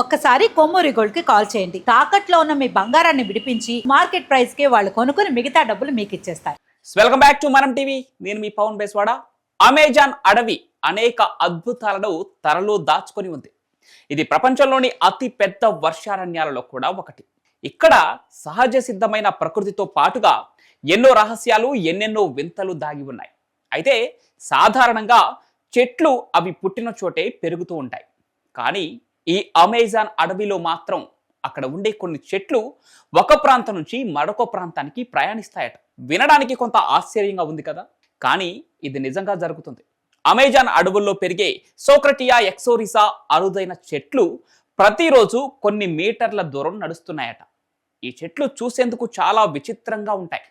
ఒక్కసారి కొమ్మూరి గోల్డ్కి కాల్ చేయండి. తాకట్లో ఉన్న మీ బంగారాన్ని విడిపించి మార్కెట్ ప్రైస్కి వాళ్ళు కొనుక్కుని మిగతా డబ్బులు మీకు ఇచ్చేస్తారు. వెల్కమ్ బ్యాక్ టు మనం టీవీ నేను మీ పవన్ బేస్వాడ. అమెజాన్ అడవి అనేక అద్భుతాలను తరలో దాచుకొని ఉంది. ఇది ప్రపంచంలోని అతి పెద్ద వర్షారణ్యాలలో కూడా ఒకటి. ఇక్కడ సహజ సిద్ధమైన ప్రకృతితో పాటుగా ఎన్నో రహస్యాలు ఎన్నెన్నో వింతలు దాగి ఉన్నాయి. అయితే సాధారణంగా చెట్లు అవి పుట్టిన చోటే పెరుగుతూ ఉంటాయి. కానీ ఈ అమెజాన్ అడవిలో మాత్రం అక్కడ ఉండే కొన్ని చెట్లు ఒక ప్రాంతం నుంచి మరొక ప్రాంతానికి ప్రయాణిస్తాయట. వినడానికి కొంత ఆశ్చర్యంగా ఉంది కదా? కానీ ఇది నిజంగా జరుగుతుంది. అమెజాన్ అడవుల్లో పెరిగే సోక్రటియా ఎక్సోరిసా అరుదైన చెట్లు ప్రతిరోజు కొన్ని మీటర్ల దూరం నడుస్తున్నాయట. ఈ చెట్లు చూసేందుకు చాలా విచిత్రంగా ఉంటాయి.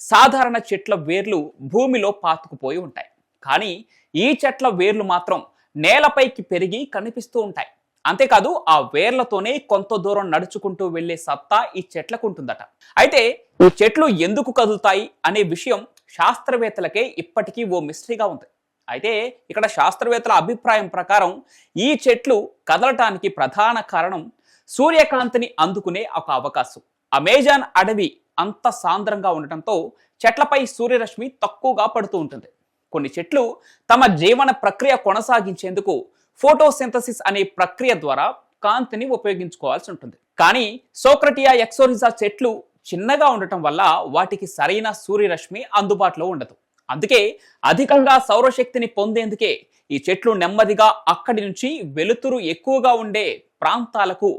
సాధారణ చెట్ల వేర్లు భూమిలో పాతుకుపోయి ఉంటాయి. కానీ ఈ చెట్ల వేర్లు మాత్రం నేలపైకి పెరిగి కనిపిస్తూ ఉంటాయి. అంతేకాదు ఆ వేర్లతోనే కొంత దూరం నడుచుకుంటూ వెళ్ళే సత్తా ఈ చెట్లకు ఉంటుందట అయితే ఈ చెట్లు ఎందుకు కదులుతాయి అనే విషయం శాస్త్రవేత్తలకే ఇప్పటికీ ఓ మిస్టరీగా ఉంది. అయితే ఇక్కడ శాస్త్రవేత్తల అభిప్రాయం ప్రకారం ఈ చెట్లు కదలటానికి ప్రధాన కారణం సూర్యకాంతిని అందుకునే ఒక అవకాశం. అమెజాన్ అడవి అంత సాంద్రంగా ఉండటంతో చెట్లపై సూర్యరశ్మి తక్కువగా పడుతూ ఉంటుంది. కొన్ని చెట్లు తమ జీవన ప్రక్రియ కొనసాగించేందుకు ఫోటోసింథసిస్ అనే ప్రక్రియ ద్వారా కాంతిని ఉపయోగించుకోవాల్సి ఉంటుంది. కానీ సోక్రటియా ఎక్సోరిజా చెట్లు చిన్నగా ఉండటం వల్ల వాటికి సరైన సూర్యరశ్మి అందుబాటులో ఉండదు. అందుకే అధికంగా సౌరశక్తిని పొందేందుకే ఈ చెట్లు నెమ్మదిగా అక్కడి నుంచి వెలుతురు ఎక్కువగా ఉండే ప్రాంతాలకు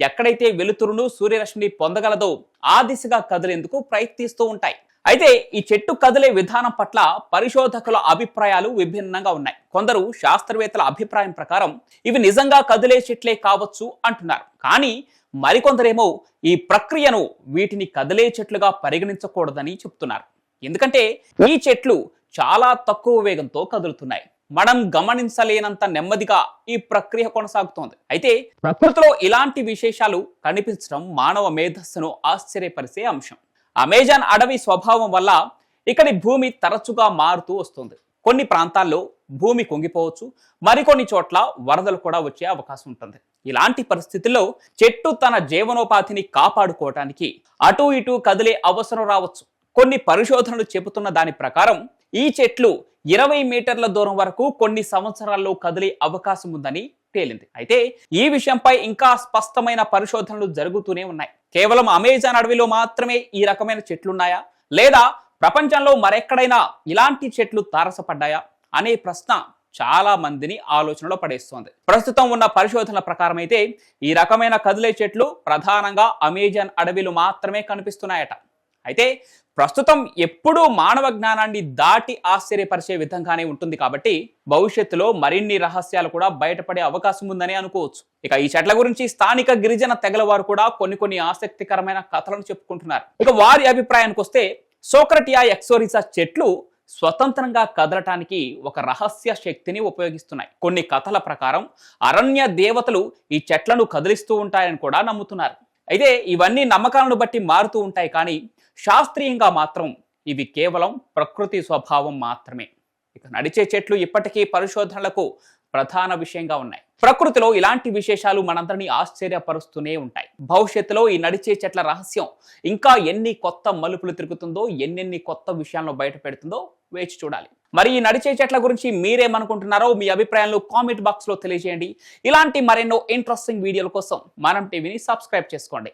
ఎక్కడైతే వెలుతురును సూర్యరశ్మిని పొందగలదో ఆ దిశగా కదిలేందుకు ప్రయత్నిస్తూ ఉంటాయి. అయితే ఈ చెట్టు కదిలే విధానం పట్ల పరిశోధకుల అభిప్రాయాలు విభిన్నంగా ఉన్నాయి. కొందరు శాస్త్రవేత్తల అభిప్రాయం ప్రకారం ఇవి నిజంగా కదిలే చెట్లే కావచ్చు అంటున్నారు. కానీ మరికొందరేమో ఈ ప్రక్రియను వీటిని కదిలే చెట్లుగా పరిగణించకూడదని చెప్తున్నారు. ఎందుకంటే ఈ చెట్లు చాలా తక్కువ వేగంతో కదులుతున్నాయి. మనం గమనించలేనంత నెమ్మదిగా ఈ ప్రక్రియ కొనసాగుతోంది. అయితే ప్రకృతిలో ఇలాంటి విశేషాలు కనిపించడం మానవ మేధస్సును ఆశ్చర్యపరిచే అంశం. అమెజాన్ అడవి స్వభావం వల్ల ఇక్కడి భూమి తరచుగా మారుతూ వస్తుంది. కొన్ని ప్రాంతాల్లో భూమి కుంగిపోవచ్చు మరికొన్ని చోట్ల వరదలు కూడా వచ్చే అవకాశం ఉంటుంది. ఇలాంటి పరిస్థితుల్లో చెట్టు తన జీవనోపాధిని కాపాడుకోవటానికి అటు ఇటు కదిలే అవసరం రావచ్చు. కొన్ని పరిశోధనలు చెబుతున్న దాని ప్రకారం ఈ చెట్లు ఇరవై మీటర్ల దూరం వరకు కొన్ని సంవత్సరాల్లో కదిలే అవకాశం ఉందని తేలింది. అయితే ఈ విషయంపై ఇంకా స్పష్టమైన పరిశోధనలు జరుగుతూనే ఉన్నాయి. కేవలం అమెజాన్ అడవిలో మాత్రమే ఈ రకమైన చెట్లున్నాయా? లేదా ప్రపంచంలో మరెక్కడైనా ఇలాంటి చెట్లు తారసపడ్డాయా? అనే ప్రశ్న చాలా మందిని ఆలోచనలో పడేస్తోంది. ప్రస్తుతం ఉన్న పరిశోధనల ప్రకారం అయితే ఈ రకమైన కదిలే చెట్లు ప్రధానంగా అమెజాన్ అడవిలు మాత్రమే కనిపిస్తున్నాయట. అయితే ప్రస్తుతం ఎప్పుడూ మానవ జ్ఞానాన్ని దాటి ఆశ్చర్యపరిచే విధంగానే ఉంటుంది కాబట్టి భవిష్యత్తులో మరిన్ని రహస్యాలు కూడా బయటపడే అవకాశం ఉందని అనుకోవచ్చు. ఇక ఈ చెట్ల గురించి స్థానిక గిరిజన తెగల వారు కూడా కొన్ని కొన్ని ఆసక్తికరమైన కథలను చెప్పుకుంటున్నారు. ఇక వారి అభిప్రాయానికి వస్తే సోక్రటియా ఎక్సోరిసా చెట్లు స్వతంత్రంగా కదలటానికి ఒక రహస్య శక్తిని ఉపయోగిస్తున్నాయి. కొన్ని కథల ప్రకారం అరణ్య దేవతలు ఈ చెట్లను కదిలిస్తూ ఉంటాయని కూడా నమ్ముతున్నారు. అయితే ఇవన్నీ నమ్మకాలను బట్టి మారుతూ ఉంటాయి కానీ శాస్త్రీయంగా మాత్రం ఇవి కేవలం ప్రకృతి స్వభావం మాత్రమే. ఇక నడిచే చెట్లు ఇప్పటికీ పరిశోధనలకు ప్రధాన విషయంగా ఉన్నాయి. ప్రకృతిలో ఇలాంటి విశేషాలు మనందరినీ ఆశ్చర్యపరుస్తూనే ఉంటాయి. భవిష్యత్తులో ఈ నడిచే చెట్ల రహస్యం ఇంకా ఎన్ని కొత్త మలుపులు తిరుగుతుందో ఎన్నెన్ని కొత్త విషయాలను బయట పెడుతుందో వేచి చూడాలి. మరి ఈ నడిచే చెట్ల గురించి మీరేమనుకుంటున్నారో మీ అభిప్రాయాలను కామెంట్ బాక్స్లో తెలియజేయండి. ఇలాంటి మరెన్నో ఇంట్రెస్టింగ్ వీడియోల కోసం మనం టీవీని సబ్స్క్రైబ్ చేసుకోండి.